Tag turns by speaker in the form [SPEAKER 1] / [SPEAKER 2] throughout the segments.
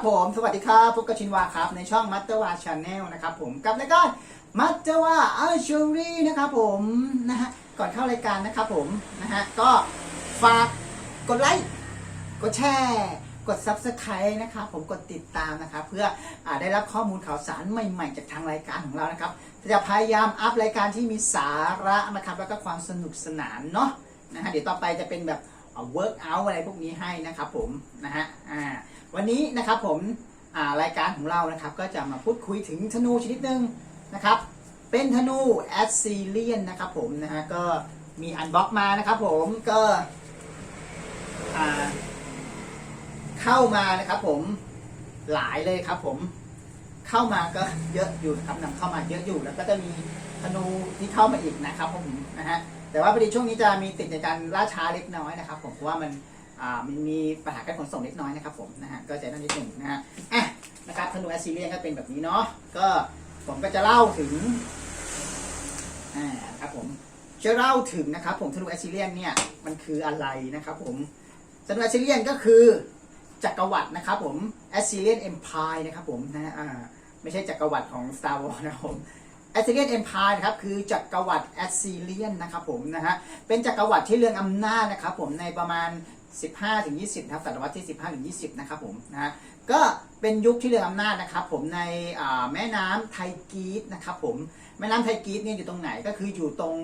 [SPEAKER 1] ับผม สวัสดีครับพบกับชินวาครับ ในช่องมัตเตอร์วาชาแนลนะครับผมกับรายการมัตเตอร์วาอาชูรี่นะครับผมนะฮะก่อนเข้ารายการนะครับผมนะฮะก็ฝากกดไลค์กดแชร์กด Subscribe นะครับผมกดติดตามนะครับเพื่ออได้รับข้อมูลข่าวสารใหม่ๆ จากทางรายการของเรานะครับจะพยายามอัพรายการที่มีสาระนะครับแล้วก็ความสนุกสนานเนาะนะฮะเดี๋ยวต่อไปจะเป็นแบบเวิร์กอัลอะไรพวกนี้ให้นะครับผมนะฮะอ่า วันนี้นะครับผมารายการของเรานะครับก็จะมาพูดคุยถึงธนูชนิดหนึ่งนะครับ เป็นธนูแอสซิเลียนนะครับผมนะฮะก็มีอันบ็อกมานะครับผมก็เข้ามานะครับผมหลายเลยครับผมเข้ามาก็เยอะอยู่นะครับนำเข้ามาเยอะอยู่แล้วก็จะมีธนูที่เข้ามาอีกนะครับผมนะฮะแต่ว่าพอดีช่วงนี้จะมีติดในการล่าช้าเล็กน้อยนะครับ ผมเพราะว่ามัน มันมีปัญหาการขนส่งเล็กน้อยนะครับผมนะฮะก็ใจนั่นนิดหนึ่งนะฮะอะนะครับธนูแอสซิเลียนก็เป็นแบบนี้เนาะก็ผมก็จะเล่าถึงอ่าครับผมจะเล่าถึงนะครับผมธนูแอสซิเลียนเนี่ยมันคืออะไรนะครับผมธนูแอสซิเลียนก็คือจักรวรรดินะครับผม Assyrian Empire นะครับผมนะฮะอ่าไม่ใช่จักรวรรดิของ Star Wars นะครับผม Assyrian Empire นะครับคือจักรวรรดิ Assyrian นนะครับผมนะฮะเป็นจักรวรรดิที่เรื่องอำนาจนะครับผมในประมาณ 15-20นะครับศตวรรษที่ 15-20 นะครับผมนะฮะก็เป็นยุคที่เรืออำนาจนะครับ ผมในแม่น้ำไทกีสนะครับผมแม่น้ำไทกีสเนี่ยอยู่ตรงไหนก็คืออยู่ตรง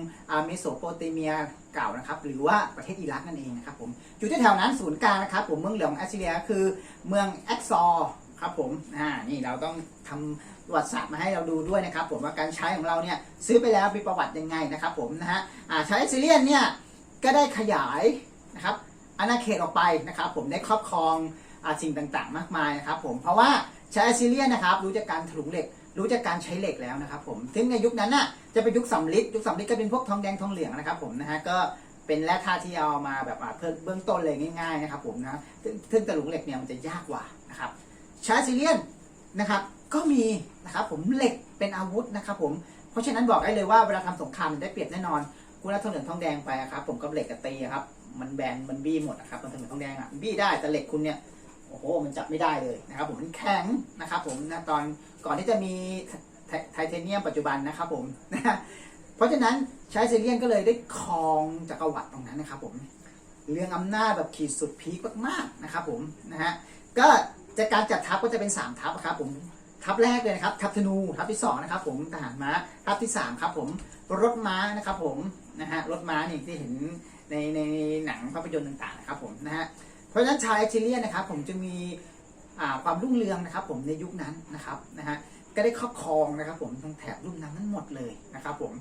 [SPEAKER 1] เมโสโปเตเมียเก่านะครับ หรือว่าประเทศอิรักนั่นเองนะครับผมอยู่ที่แถวนั้นศูนย์กลางนะครับ ผมเมืองเหลืองแอสซีเรียคือเมืองแอ็กซอร์ครับผมอ่านี่เราต้องทำประวัติศาสตร์มาให้เราดูด้วยนะครับ ผมว่าการใช้ของเราเนี่ยซื้อไปแล้วมีประวัติยังไงนะครับ ผมนะฮะอ่าใช้แอสซีเรียนเนี่ยก็ได้ขยายนะครับ อาณาเขตออกไปนะครับผมได้ครอบครองอสิ่งต่างๆ มากมายนะครับผมเพราะว่าใช้แอสซีเรียนนะครับรู้จากการถลุงเหล็ก รู้จากการใช้เหล็กแล้วนะครับผมซึ่งในยุคนั้นน่ะจะเป็นยุคสำริดยุคสำริดก็เป็นพวกทองแดงทองเหลืองนะครับผมนะฮะก็เป็นแร่ธาตุที่เอามาแบบเพิ่มเบื้องต้นเลยง่ายๆนะครับผมนะซึ่งซึ่งตะหลุงเหล็กเนี่ยมันจะยากกว่านะครับชาซิเลียนนะครับก็มีนะครับผมเหล็กเป็นอาวุธนะครับผมเพราะฉะนั้นบอกได้เลยว่าเวลาทำสงครามได้เปรียบแน่นอนคุณเอาทองเหลืองทองแดงไปอะครับผมกับเหล็กกับตีครับ มันแบนมันบี้หมดนะครับมันทองเหลืองทองแดงอะบี้ได้แต่เหล็กคุณเนี่ยโอ้โหมันจับไม่ได้เลยนะครับผมมันแข็งนะครับผมนะตอนก่อนที่จะมีไทเทเนียมปัจจุบันนะครับผมนะเพราะฉะนั้นใชายเซเลียนก็เลยได้ครองจักรวรรดิตรงนั้นนะครับผมเรื่องอำนาจแบบขีดสุดพีคมากๆนะครับผมนะฮะก็จากการจัดทัพก็จะเป็น 3 ทัพครับผมทัพแรกเลยนะครับทัพธนูทัพที่2นะครับผมทหารม้าทัพที่3ครับผมรถม้านะครับผมนะฮะรถม้านี่ที่เห็น ในในหนังภาพยนตร์ต่างๆนะครับผมนะฮะเพราะฉะนั้นชายเอชิเลียนะครับผมจึงมีความรุ่งเรืองนะครับผมในยุคนั้นนะครับนะฮะก็ได้ครอบครองนะครับผมทั้งแถบรุ่มน้ำนั้นหมดเลยนะครับผม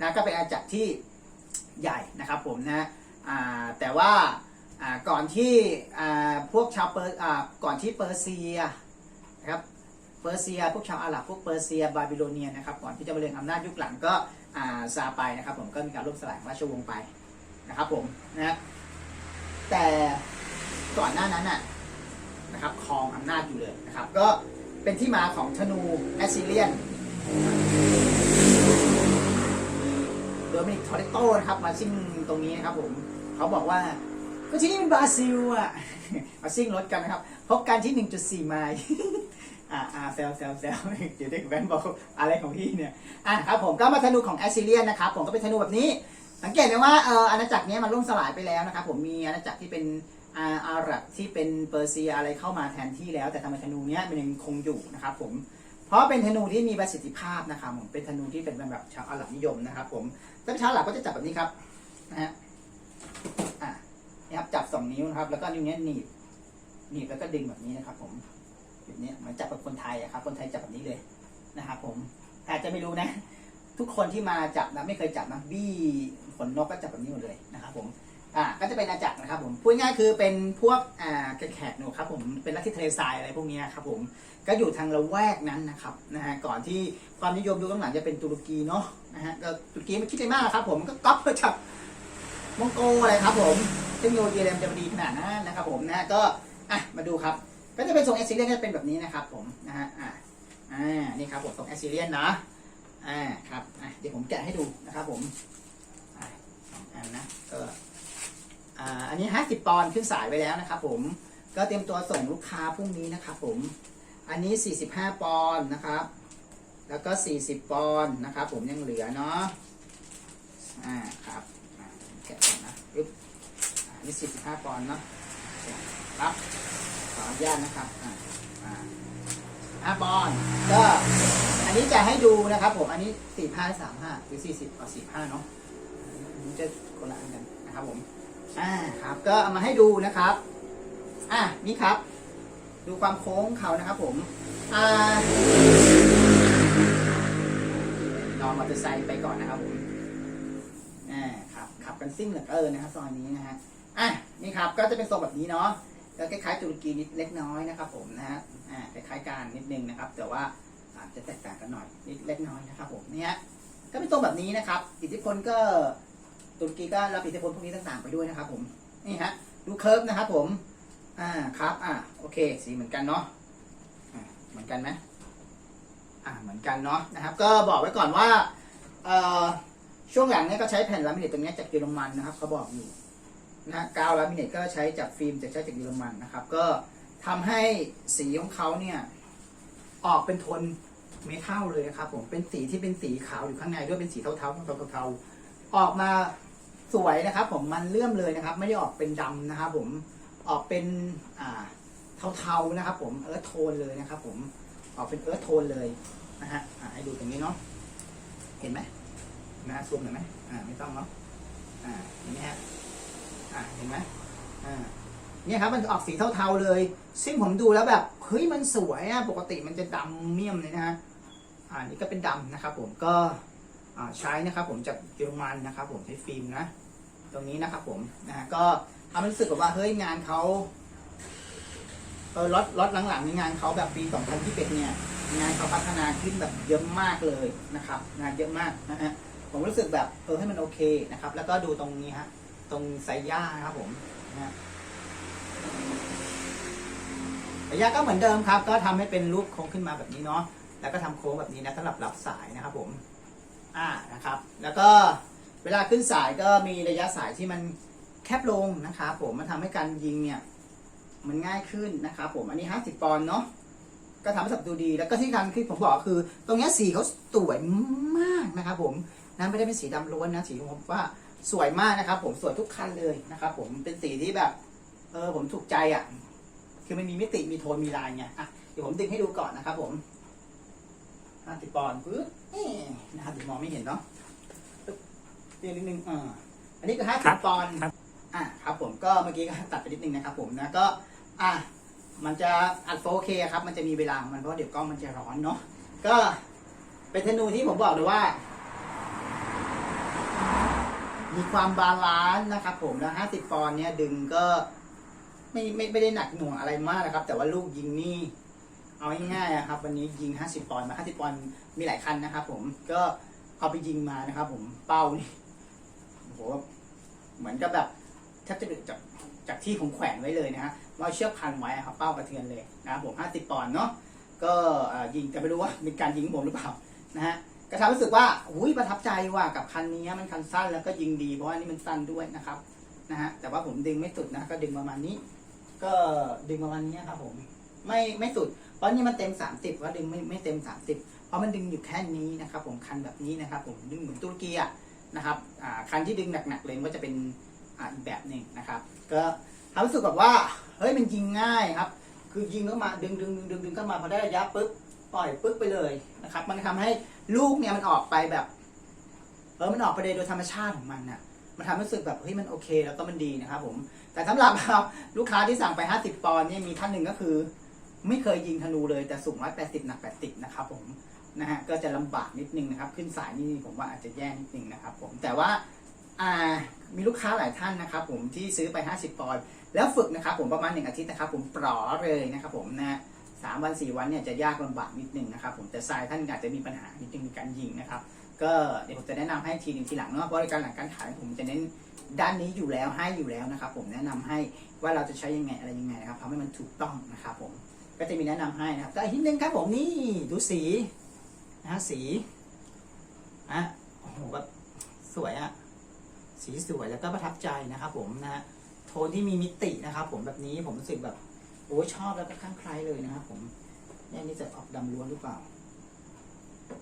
[SPEAKER 1] นะก็เป็นอาณาจักรที่ใหญ่นะครับผมนะแต่ว่าก่อนที่พวกชาวเปอร์ก่อนที่เปอร์เซียนะครับเปอร์เซีย พวกชาวอาหรับพวกเปอร์เซียบาบิโลเนียนะครับก่อนที่จะมาเรียนอำนาจยุคหลังก็ซาไปนะครับผมก็มีการล่มสลายราชวงศ์ไป นะครับผมนะแต่ก่อนหน้านั้นน่ะนะครับครองอำนาจอยู่เลยนะครับ ก็เป็นที่มาของธนูแอสซิเลียนโดมินิกทอริโตนะครับ มาซิ่งตรงนี้นะครับผมเขาบอกว่า ก็ที่นี่เป็นบราซิลอะมาซิ่งรถกันนะครับ พบกันที่ 1.4 ไมล์อ่าอ่าแซวแซวแซวเดี๋ยวเด็กแว้นบอกอะไรของพี่เนี่ยอะครับผมก็มาธนูของแอสซิเลียนนะครับ ผมก็เป็นธนูแบบนี้ สังเกตไหมว่าเอออาณาจักรนี้มันล่มสลายไปแล้วนะครับผมมีอาณาจักรที่เป็นอาอาหรับที่เป็นเปอร์เซียอะไรเข้ามาแทนที่แล้ว แต่ทำไมธนูเนี้ยมันยังคงอยู่นะครับผมเพราะเป็นธนูที่มีประสิทธิภาพนะครับผมเป็นธนูที่เป็นแบบชาวอาหรับนิยมนะครับผมถ้าชาวอาหรับก็จะจับแบบนี้ครับนะฮะอะนี่ครับจับสองนิ้วนะครับ แล้วก็นิ้วเนี้ยหนีบหนีบแล้วก็ดึงแบบนี้นะครับ ผมแบบนี้เหมือนจับแบบคนไทยอะครับ คนไทยจับแบบนี้เลยนะครับผมอาจจะไม่รู้นะ ทุกคนที่มาจับนะไม่เคยจับนะบี้ ขนนกก็จับแบบนี้หมดเลยนะครับผมอ่าก็จะเป็นอาจักรนะครับผมพูดง่ายคือเป็นพวกอ่าแขกหนูครับผมเป็นลัทธิทะเลทรายอะไรพวกนี้ครับผมก็อยู่ทางละแวกนั้นนะครับนะฮะก่อนที่ความนิยมยุคหลังจะเป็นตุรกีเนาะนะฮะก็ตุรกีไม่คิดอะไรมากครับผมก็ก๊อปมาจากมองโกอะไรครับผมเทคโนโลยีอะไรมันจะดีขนาดนั้นนะครับผมนะฮะก็อะมาดูครับ ก็จะเป็นทรงแอสซิเลียนก็จะเป็นแบบนี้นะครับผมนะฮะอ่าอ่านี่ครับผมทรงแอสซิเลียนนะอ่าครับอะเดี๋ยวผมแกะให้ดูนะครับผม อันนะก็อันนี้ 50 ปอนด์ขึ้นสายไวแล้วนะครับผมก็เตรียมตัวส่งลูกค้าพรุ่งนี้นะครับผมอันนี้ 45 ปอนด์นะครับ แล้วก็ 40 ปอนด์นะครับผมยังเหลือเนาะอ่าครับแกะก่อนนะปึ๊บอ่านี่45 ปอนด์เนาะครับขออนุญาตนะครับอ่าอ่าปอนด์ก็อันนี้จะให้ดูนะครับผมอันนี้ 45 35หรือ40เอา45 เนาะจะ คนละอันกันนะครับผมอ่าครับ ก็เอามาให้ดูนะครับ อะนี่ครับ ดูความโค้งเขานะครับ ผมอ่านอนมอเตอร์ไซค์ไปก่อนนะครับผมอ่าครับขับกันซิ่งเหลือเกินนะครับซอยนี้นะฮะอะนี่ครับก็จะเป็นทรงแบบนี้เนาะก็คล้ายๆตุรกีนิดเล็กน้อยนะครับ ผมนะฮะอ่าคล้ายๆกันนิดนึงนะครับ แต่ว่าอาจจะแตกต่างกันหน่อยนิดเล็กน้อยนะครับ ผมเนี่ยก็เป็นทรงแบบนี้นะครับ อิทธิพลก็ ตุรกีก็รับอิทธิพลพวกนี้ต่างๆไปด้วยนะครับผมนี่ฮะดูเคิร์ฟนะครับผมอ่าครับอ่าโอเค สีเหมือนกันเนาะอ่าเหมือนกันไหมอ่าเหมือนกันเนาะนะครับ ก็บอกไว้ก่อนว่าเอ่อช่วงหลังเนี่ยก็ใช้แผ่นลามิเนตตรงนี้จากเยอรมันนะครับเขาบอกอยู่นะกาวลามิเนตก็ใช้จากฟิล์มจากใช้จากเยอรมันนะครับ ก็ทำให้สีของเขาเนี่ยออกเป็นโทนเมทัลเลยนะครับผมเป็นสีที่เป็นสีขาวอยู่ข้างในด้วยเป็นสีเทาๆเทาๆเทาๆออกมา สวยนะครับ ผมมันเลื่อมเลยนะครับ ไม่ได้ออกเป็นดำนะครับ ผมออกเป็นอ่าเทาๆนะครับ ผมเอิร์ธโทนเลยนะครับ ผมออกเป็นเอิร์ธโทนเลยนะฮะอ่าให้ดูตรงนี้เนาะเห็นไหมนะซูมเห็นไหมอ่าไม่ต้องเนาะอ่าเห็นไหมฮะอ่าเห็นไหมอ่าเนี่ยครับมันออกสีเทาๆเลย ซึ่งผมดูแล้วแบบเฮ้ยมันสวยอะปกติมันจะดำเมี่ยมเลยนะฮะอ่านี่ก็เป็นดำนะครับ ผมก็ใช้นะครับ ผมจากเยอรมันนะครับ ผมใช้ฟิล์มนะ ตรงนี้นะครับผมนะฮะก็ทำให้รู้สึกแบบว่าเฮ้ยงานเขาเออล็อตล็อตหลังๆในงานเขาแบบปี 2021 เนี่ย งานเขาพัฒนาขึ้นแบบเยอะมากเลยนะครับงานเยอะมากนะฮะผมรู้สึกแบบเออให้มันโอเคนะครับ แล้วก็ดูตรงนี้ฮะตรงไซย่าครับผมนะฮะไซย่าก็เหมือนเดิมครับ ก็ทำให้เป็นรูปโค้งขึ้นมาแบบนี้เนาะแล้วก็ทำโค้งแบบนี้นะสำหรับรับสายนะครับผม อ่านะครับ แล้วก็ เวลาขึ้นสายก็มีระยะสายที่มันแคบลงนะครับผมมันทำให้การยิงเนี่ยมันง่ายขึ้นนะครับผมอันนี้ 50 ปอนด์เนาะก็ทำให้สับดูดี แล้วก็ที่ทำที่ผมบอกคือ ตรงนี้สีเขาสวยมากนะครับผมนั้นไม่ได้เป็นสีดำล้วนนะสีผมว่าสวยมากนะครับ ผมสวยทุกคันเลยนะครับผมเป็นสีที่แบบ เออผมถูกใจอะ คือมันมีมิติมีโทนมีลายไงอะเดี๋ยวผมดึงให้ดูก่อนนะครับผม50ปอนด์ปึ๊บนี่นะครับเดี๋ยวมองไม่เห็นเนาะ เรียงนิดนึงอ่าอันนี้ก็
[SPEAKER 2] ครับ
[SPEAKER 1] 50ปอนด์
[SPEAKER 2] ครับ
[SPEAKER 1] อะครับผมก็เมื่อกี้ก็ตัดไปนิดนึงนะครับผมนะก็อะมันจะอัด 4K ครับมันจะมีเวลาของมันเพราะว่าเดี๋ยวกล้องมันจะร้อนเนาะก็เป็นธนูที่ผมบอกเลยว่า มีความบาลานซ์นะครับผมแล้ว50ปอนด์เนี่ยดึงก็ไม่ไม่ไม่ได้หนักหน่วงอะไรมากนะครับ แต่ว่าลูกยิงนี่เอาง่ายๆอะครับ วันนี้ยิง 50 ปอนด์มา 50 ปอนด์มีหลายคันนะครับผมก็เอาไปยิงมานะครับผมเป้านี่ โหเหมือนกับแบบแทบจะหลุดจากจากที่ผมแขวนไว้เลยนะฮะว่าเชือกพันไว้ครับเป้ากระเทือนเลยนะครับผม50ปอนด์เนาะก็ยิงแต่ไม่รู้ว่าเป็นการยิงผมหรือเปล่านะฮะก็ทำรู้สึกว่าอุ้ยประทับใจว่ากับคันนี้มันคันสั้นแล้วก็ยิงดีเพราะว่านี่มันสั้นด้วยนะครับนะฮะแต่ว่าผมดึงไม่สุดนะก็ดึงประมาณนี้ ก็ดึงประมาณนี้ครับผมไม่ไม่สุด เพราะนี่มันเต็ม 30 ว่าดึงไม่ไม่เต็ม 30 เพราะมันดึงอยู่แค่นี้นะครับผมคันแบบนี้นะครับผมดึงเหมือนตุรกีอะ นะครับคันที่ดึงหนักๆเลยก็จะเป็นอีกแบบหนึ่งนะครับ ก็ทำให้รู้สึกแบบว่าเฮ้ยมันยิงง่ายครับ คือยิงเข้ามาดึงดึงดึงดึงดึงเข้ามาพอได้ระยะปุ๊บปล่อยปุ๊บไปเลยนะครับ มันทำให้ลูกเนี่ยมันออกไปแบบเออมันออกไปเลยโดยธรรมชาติของมันน่ะมันทำให้รู้สึกแบบเฮ้ยมันโอเค แล้วก็มันดีนะครับผม แต่สำหรับลูกค้าที่สั่งไป 50 ปอนด์เนี่ยมีท่านหนึ่งก็คือ ไม่เคยยิงธนูเลยแต่สูง180หนัก80นะครับผม นะฮะก็จะลำบากนิดนึงนะครับ ขึ้นสายนี่ผมว่าอาจจะแย่นิดนึงนะครับ ผมแต่ว่ามีลูกค้าหลายท่านนะครับ ผมที่ซื้อไป 50 ปอนด์แล้วฝึกนะครับ ผมประมาณหนึ่งอาทิตย์นะครับ ผมปลอเลยนะครับ ผมนะสามวันสี่วันเนี่ยจะยากลำบากนิดนึงนะครับผมแต่ทรายท่านอาจจะมีปัญหานิดนึงในการยิงนะครับ ก็เดี๋ยวผมจะแนะนำให้ทีหนึ่งทีหลังเนาะบริการหลังการขายผมจะเน้นด้านนี้อยู่แล้วให้อยู่แล้วนะครับ ผมแนะนำให้ว่าเราจะใช้ยังไงอะไรยังไงนะครับทำให้มันถูกต้องนะครับ ผมก็จะมีแนะนำให้นะครับก็อีกนิดนึงครับผมนี่ดูสี นะฮะสีอะโอ้โหแบบสวยอะสีสวยแล้วก็ประทับใจนะครับผมนะฮะโทนที่มีมิตินะครับ ผมแบบนี้ผมรู้สึกแบบโอ้ชอบแล้วก็ข้างใครเลยนะครับผมเนี่ยนนี้จะออกดำล้วนหรือเปล่า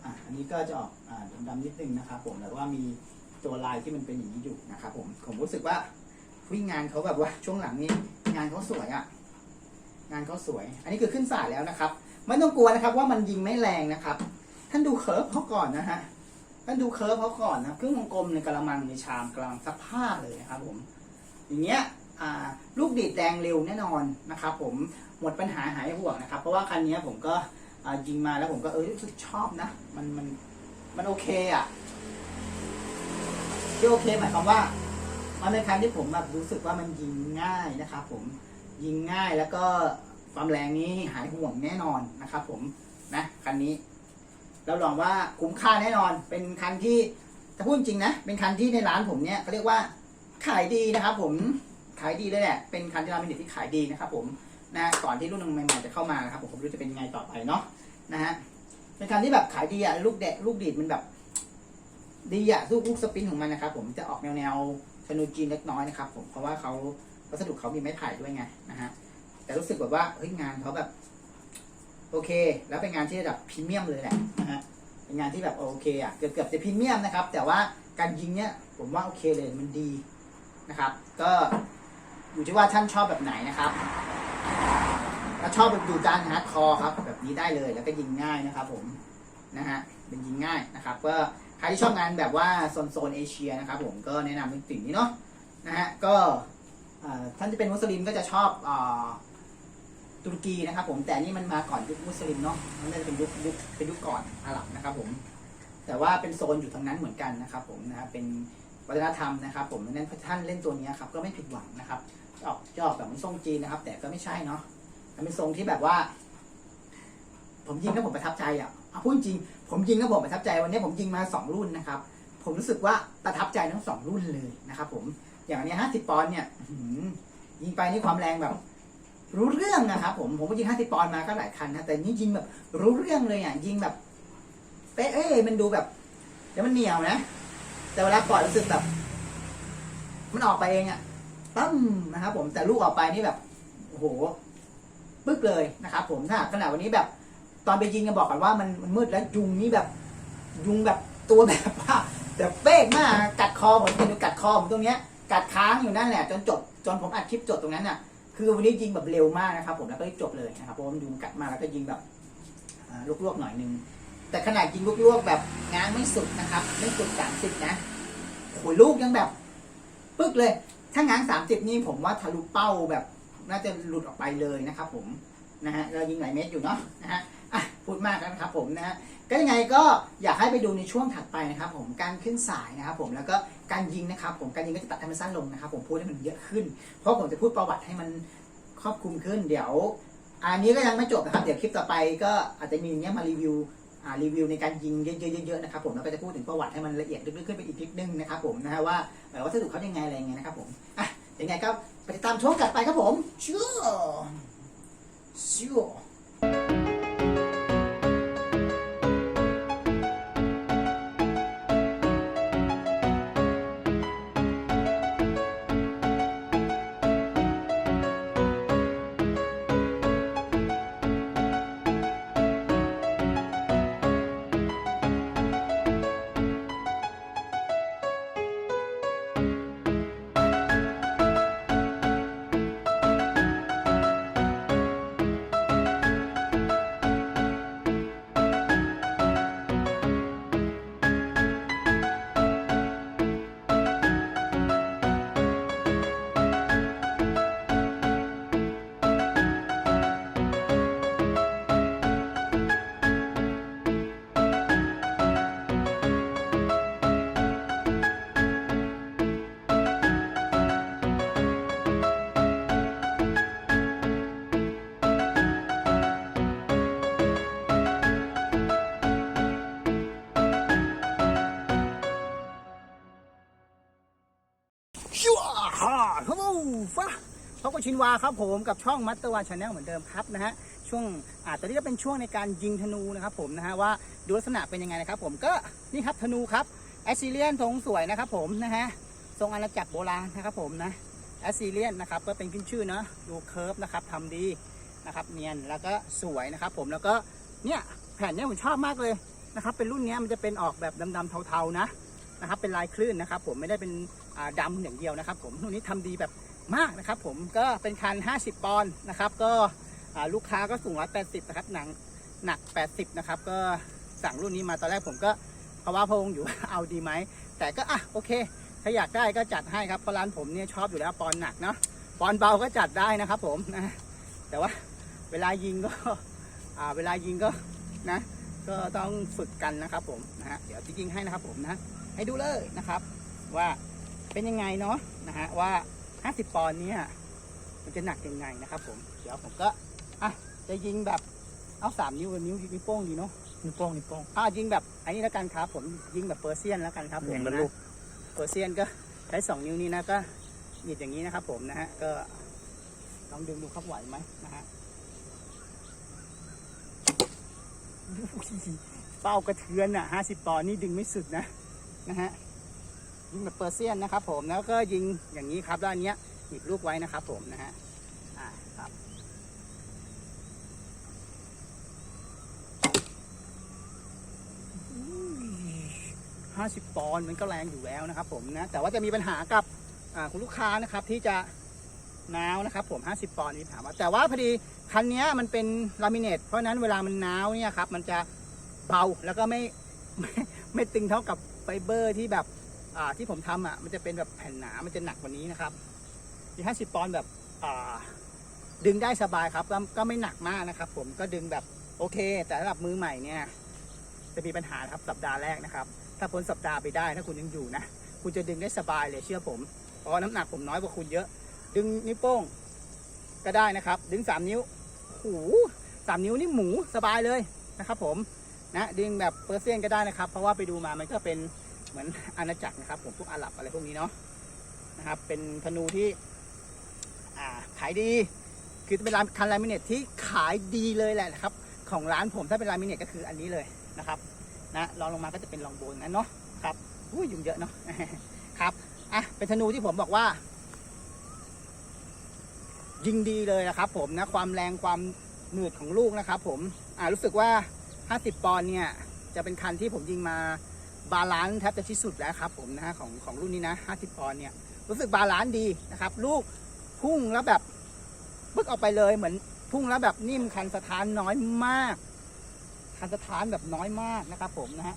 [SPEAKER 1] อะอันนี้ก็จะออกอ่าดำๆนิดนึงนะครับ ผมแต่ว่ามีตัวลายที่มันเป็นอย่างนี้อยู่นะครับผมผมรู้สึกว่าวิ่งงานเขาแบบว่าช่วงหลังนี้งานเขาสวยอะงานเขาสวย อันนี้คือขึ้นสายแล้วนะครับ ไม่ต้องกลัวนะครับว่ามันยิงไม่แรงนะครับ ท่านดูเคิร์ฟเขาก่อนนะฮะท่านดูเคิร์ฟเขาก่อนนะครึ่งวงกลมในกระมังในชามกลังซักผ้าเลยนะครับผมอย่างเงี้ยลูกดีดแดงเร็วแน่นอนนะครับผมหมดปัญหาหายห่วงนะครับ เพราะว่าคันนี้ผมก็ยิงมาแล้วผมก็เออรู้สึกชอบนะ มันมันมันโอเคอะที่โอเคหมายความว่ามันเป็นคันที่ผมแบบรู้สึกว่ามันยิงง่ายนะครับผมยิงง่ายแล้วก็ความแรงนี้หายห่วงแน่นอนนะครับผมนะคันนี้ ราลองว่าคุ้มค่าแน่นอน เป็นคันที่ถ้าพูดจริงนะ เป็นคันที่ในร้านผมเนี่ยเขาเรียกว่าขายดีนะครับ ผม ขายดีเลยแหละ เป็นคันที่ร้านเป็นเด็กที่ขายดีนะครับผมนะก่อนที่รุ่นใหม่ๆจะเข้ามานะครับผมผมรู้จะเป็นยังไงต่อไปเนาะนะฮะเป็นคันที่แบบขายดีอะลูกเดะลูกดีดมันแบบ ดีอะลูกลูกสปินของมันนะครับผมจะออกแนวแนวชนูจีนเล็กน้อยนะครับ ผมเพราะว่าเขาวัสดุเขามีไม้ไผ่ด้วยไงนะฮะแต่รู้สึกแบบว่าเฮ้ยงานเขาแบบ โอเค แล้วเป็นงานที่ระดับพรีเมียมเลยแหละนะฮะเป็นงานที่แบบโอเคอะเกือบเกือบจะพรีเมียมนะครับ แต่ว่าการยิงเนี่ยผมว่าโอเคเลยมันดีนะครับ ก็อยู่ที่ว่าท่านชอบแบบไหนนะครับถ้าชอบแบบดูจานฮาร์ดคอร์ครับ แบบนี้ได้เลยแล้วก็ยิงง่ายนะครับ ผมนะฮะเป็นยิงง่ายนะครับก็ใครที่ชอบงานแบบว่าโซนโซนเอเชียนะครับ ผมก็แนะนำเป็นสิ่งนี้เนาะนะฮะก็ท่านจะเป็นมุสลิมก็จะชอบอ ตุรกีนะครับ ผมแต่นี่มันมาก่อนยุคมุสลิมเนาะมันน่าจะเป็นยุคยุคเป็นยุคก่อนอาหรับนะครับ ผม แต่ว่าเป็นโซนอยู่ทางนั้นเหมือนกันนะครับ ผมนะครับเป็นวัฒนธรรมนะครับ ผมดังนั้นท่านเล่นตัวนี้ครับก็ไม่ผิดหวังนะครับจะออกจะออกแบบมือนทรงจีนนะครับ แต่ก็ไม่ใช่เนาะมันเป็นทรงที่แบบว่า ผมยิงแล้วผมประทับใจอะเอาพูดจริง ผมยิงแล้วผมประทับใจวันนี้ผมยิงมาสองรุ่นนะครับ ผมรู้สึกว่าประทับใจทั้งสองรุ่นเลยนะครับ ผมอย่างอันนี้ห้าสิบปอนด์เนี่ยยิงไปนี่ความแรงแบบ รู้เรื่องนะครับผมผมก็ยิงห้าสิบปอนด์มาก็หลายคันนะแต่นี่ยิงแบบรู้เรื่องเลยอะยิงแบบเป๊ะเอ้ยมันดูแบบเดี๋ยวมันเหนียวนะ แต่เวลาปล่อยรู้สึกแบบ มันออกไปเองอะตั้มนะครับผมแต่ลูกออกไปนี่แบบโอ้โหปึ๊กเลยนะครับผมถ้าขนาดวันนี้แบบ ตอนไปยิงกันบอกกันว่ามันมันมืดแล้วยุงนี่แบบ ยุงแบบตัวแบบว่าแบบเป๊กมากกัดคอผมเป็นดูกัดคอผมตรงเนี้ยกัดค้างอยู่นั่นแหละ จนจบจนผมอัดคลิปจบตรงนั้นอะ คือวันนี้ยิงแบบเร็วมากนะครับ ผมแล้วก็จบเลยนะครับเพราะมันยุงกัดมาแล้วก็ยิงแบบลวกๆหน่อยนึงแต่ขนาดยิงลวกๆแบบงานไม่สุดนะครับ ไม่สุดสามสิบนะโอ้ยลูกยังแบบปึ๊กเลย ถ้างานสามสิบนี่ผมว่าทะลุเป้าแบบน่าจะหลุดออกไปเลยนะครับ ผมนะฮะเรายิงหลายเม็ดอยู่เนาะนะฮะอะพูดมากแล้วนะครับผมนะฮะ ก็ยังไงก็อยากให้ไปดูในช่วงถัดไปนะครับผมการขึ้นสายนะครับผมแล้วก็การยิงนะครับผมการยิงก็จะตัดให้มันสั้นลงนะครับผมพูดให้มันเยอะขึ้น เพราะผมจะพูดประวัติให้มันครอบคลุมขึ้น เดี๋ยวอันนี้ก็ยังไม่จบนะครับ เดี๋ยวคลิปต่อไปก็อาจจะมีอย่างเงี้ยมารีวิวอ่ารีวิวในการยิงเยอะๆๆๆนะครับผมแล้วก็จะพูดถึงประวัติให้มันละเอียดลึกๆขึ้นไปอีกนิดนึงนะครับผมนะฮะว่าวัสดุเขายังไงอะไรยังไงนะครับผมอะยังไงก็ไปติดตามช่วงถัดไปครับผมชัวชัว ฟ้าพบกับชินวาครับผมกับช่องมัตเตอร์วาชาแนลเหมือนเดิมครับนะฮะช่วงอาตอนนี้ก็เป็นช่วงในการยิงธนูนะครับผมนะฮะว่าดูลักษณะเป็นยังไงนะครับผมก็นี่ครับธนูครับแอสซิเลียนทรงสวยนะครับผมนะฮะทรงอาณาจักรโบราณนะครับผมนะแอสซิเลียนนะครับก็เป็นขึ้นชื่อเนาะดูเคิร์ฟนะครับทำดีนะครับเนียนแล้วก็สวยนะครับผมแล้วก็เนี่ยแผ่นเนี้ยผมชอบมากเลยนะครับเป็นรุ่นเนี้ยมันจะเป็นออกแบบดำๆเทาๆนะนะครับเป็นลายคลื่นนะครับผมไม่ได้เป็นอ่าดำอย่างเดียวนะครับผมรุ่นนี้ทำดีแบบ มากนะครับ ผมก็เป็นคัน 50 ปอนด์นะครับ ก็ลูกค้าก็สูง180นะครับหนังหนัก 80 นะครับ ก็สั่งรุ่นนี้มาตอนแรกผมก็ภาวะพงอยู่เอาดีไหม แต่ก็อะโอเค ถ้าอยากได้ก็จัดให้ครับเพราะร้านผมเนี่ยชอบอยู่แล้วปอนด์หนักเนาะปอนด์เบาก็จัดได้นะครับผมนะแต่ว่าเวลายิงก็อ่าเวลายิงก็นะ ก็ต้องฝึกกันนะครับผมนะฮะเดี๋ยวจะยิงให้นะครับผมนะให้ดูเลยนะครับ ว่าเป็นยังไงเนาะนะฮะว่า 50 ปอนด์เนี่ย มันจะหนักยังไงนะครับผม เดี๋ยวผมก็ อะ จะยิงแบบ เอาสามนิ้วนิ้วนิ้วโป้งดีเนาะ
[SPEAKER 2] นิ้วโป้งนิ้วโป้ง
[SPEAKER 1] อ่ายิงแบบอันนี้แล้วกันครับผมยิงแบบเปอร์เซียนแล้วกันครับผม
[SPEAKER 2] อย่างละ
[SPEAKER 1] นะ
[SPEAKER 2] ลูก
[SPEAKER 1] เปอร์เซียนก็ใช้สองนิ้วนี้นะก็หยิบอย่างนี้นะครับผมนะฮะ ก็ลองดึงดูครับไหวไหมนะฮะเป้ากระเทือนอะห้าสิบปอนด์นี่ดึงไม่สุดนะนะฮะ ยิงแบบเปอร์เซียนนะครับ ผมแล้วก็ยิงอย่างนี้ครับแล้วอันเนี้ยหยิบลูกไว้นะครับ ผมนะฮะอ่าครับห้าสิบปอนด์มันก็แรงอยู่แล้วนะครับ ผมนะแต่ว่าจะมีปัญหากับคุณลูกค้านะครับที่จะน้าวนะครับผม 50 ปอนด์มีปัญหาว่า แต่ว่าพอดีคันนี้มันเป็นลามิเนตเพราะนั้นเวลามันน้าวเนี่ยครับ มันจะเบาแล้วก็ไม่ไม่ไม่ตึงเท่ากับไฟเบอร์ที่แบบ ที่ผมทำอะมันจะเป็นแบบแผ่นหนามันจะหนักกว่านี้นะครับที่50ปอนด์แบบอ่าดึงได้สบายครับก็ก็ไม่หนักมากนะครับ ผมก็ดึงแบบโอเค แต่สำหรับมือใหม่เนี่ยจะมีปัญหาครับสัปดาห์แรกนะครับ ถ้าพ้นสัปดาห์ไปได้ถ้าคุณยังอยู่นะคุณจะดึงได้สบายเลยเชื่อผมเพราะน้ำหนักผมน้อยกว่าคุณเยอะ ดึงนิ้วโป้งก็ได้นะครับ ดึงสามนิ้วโอ้สามนิ้วนี่หมูสบายเลยนะครับ ผมนะดึงแบบเปอร์เซียนก็ได้นะครับ เพราะว่าไปดูมามันก็เป็น เหมือนอาณาจักรนะครับ ผมพวกอาหรับอะไรพวกนี้เนาะนะครับ เป็นธนูที่ขายดี คือเป็นร้านคันลามิเนตที่ขายดีเลยแหละนะครับ ของร้านผมถ้าเป็นลามิเนตก็คืออันนี้เลยนะครับนะรองลงมาก็จะเป็นรองโบนนั้นเนาะครับอุ้ยยุงเยอะเนาะครับอะเป็นธนูที่ผมบอกว่า ยิงดีเลยนะครับ ผมนะความแรงความหนืดของลูกนะครับ ผมอ่ารู้สึกว่า 50 ปอนด์เนี่ย จะเป็นคันที่ผมยิงมา บาลานซ์แทบจะที่สุดแล้วครับผมนะฮะของของรุ่นนี้นะ 50 ปอนด์เนี่ย รู้สึกบาลานซ์ดีนะครับ ลูกพุ่งแล้วแบบบึกออกไปเลยเหมือนพุ่งแล้วแบบนิ่มคันสถานน้อยมาก คันสถานแบบน้อยมากนะครับผมนะฮะ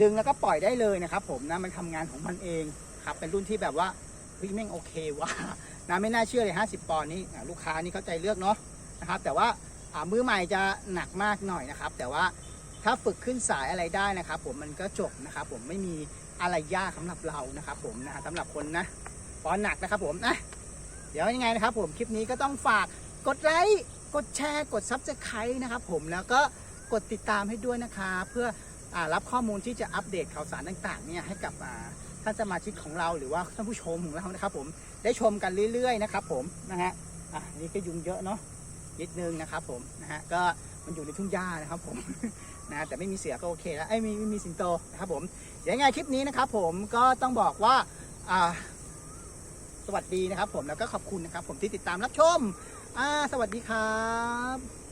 [SPEAKER 1] ดึงแล้วก็ปล่อยได้เลยนะครับ ผมนะมันทำงานของมันเองครับเป็นรุ่นที่แบบว่าเฮ้ยแม่งโอเคว่ะนะไม่น่าเชื่อเลย 50 ปอนด์นี่ลูกค้านี่เข้าใจเลือกเนาะนะครับ แต่ว่ามือใหม่จะหนักมากหน่อยนะครับ แต่ว่า ถ้าฝึกขึ้นสายอะไรได้นะครับ ผมมันก็จบนะครับผมไม่มีอะไรยากสำหรับเรานะครับ ผมนะสำหรับคนนะปอนหนักนะครับผมนะเดี๋ยวยังไงนะครับ ผมคลิปนี้ก็ต้องฝากกดไลค์กดแชร์กดซับสไครต์นะครับ ผมแล้วก็กดติดตามให้ด้วยนะคะเพื่ออรับข้อมูลที่จะอัปเดตข่าวสารต่างๆเนี่ยให้กับท่านสมาชิกของเราหรือว่าท่านผู้ชมของเรานะครับ ผมได้ชมกันเรื่อย ๆ นะครับ ผมนะฮะอะนี่ก็ยุงเยอะเนาะนิดนึงนะครับ ผมนะฮะก็ มันอยู่ในทุ่งหญ้านะครับผมนะแต่ไม่มีเสือก็โอเคแล้วไอ้มีไม่มีสิงโตนะครับผมยวยังไงคลิปนี้นะครับ ผมก็ต้องบอกว่าอ่าสวัสดีนะครับ ผมแล้วก็ขอบคุณนะครับ ผมที่ติดตามรับชมอ่าสวัสดีครับ